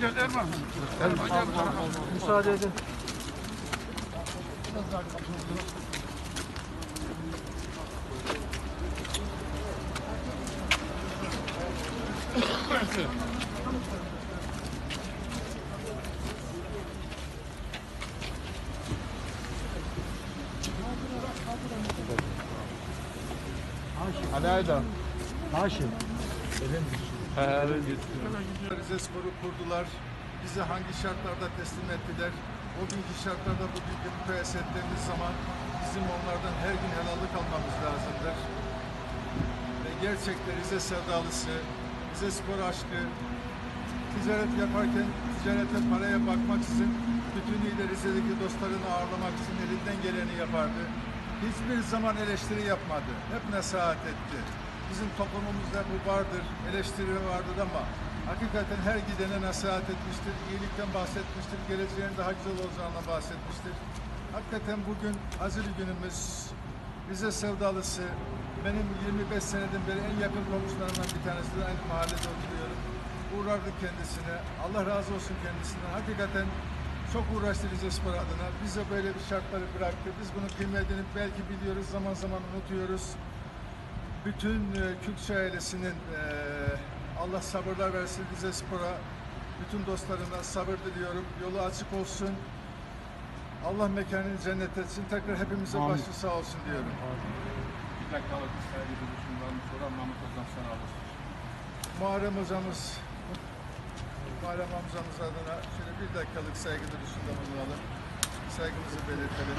Gel Erman. Erman. Müsaade edin. Ali Aydın. Haşim. Rize Spor'u kurdular. Bizi hangi şartlarda teslim ettiler? O günkü şartlarda bugünkü mukayese ettiğimiz zaman bizim onlardan her gün helallik almamız lazımdır. Ve gerçekten Rize sevdalısı, Rize Spor aşkı, ticaret yaparken ticarete paraya bakmaksızın bütünüyle Rize'deki dostlarını ağırlamak için elinden geleni yapardı. Hiçbir zaman eleştiri yapmadı. Hep nasihat etti. Bizim toplumumuzda bu vardır, eleştiri vardır ama hakikaten her gidene nasihat etmiştir, iyilikten bahsetmiştir, geleceğin daha güzel olacağından bahsetmiştir. Hakikaten bugün bir günümüz. Rize sevdalısı, benim 25 senedir beri en yakın komşularımdan bir tanesidir. Aynı mahallede oturuyorum. Uğrardık kendisine. Allah razı olsun kendisinden. Hakikaten çok uğraştı Rize Spor adına. Bize böyle bir şartları bıraktı. Biz bunun kıymetini belki biliyoruz, zaman zaman unutuyoruz. Bütün e, Kürtçe ailesinin e, Allah sabırlar versin Rize Spor'a. Bütün dostlarına sabır diliyorum. Yolu açık olsun. Allah mekanını cennet etsin. Tekrar hepimize başı sağ olsun diyorum. Bir dakikalık saygı duruşundan sonra Mahmut Ozan sana alır. Muharrem hocamız, Muharrem amcamız adına şöyle bir dakikalık saygı duruşunda bulunalım. Saygımızı belirtelim.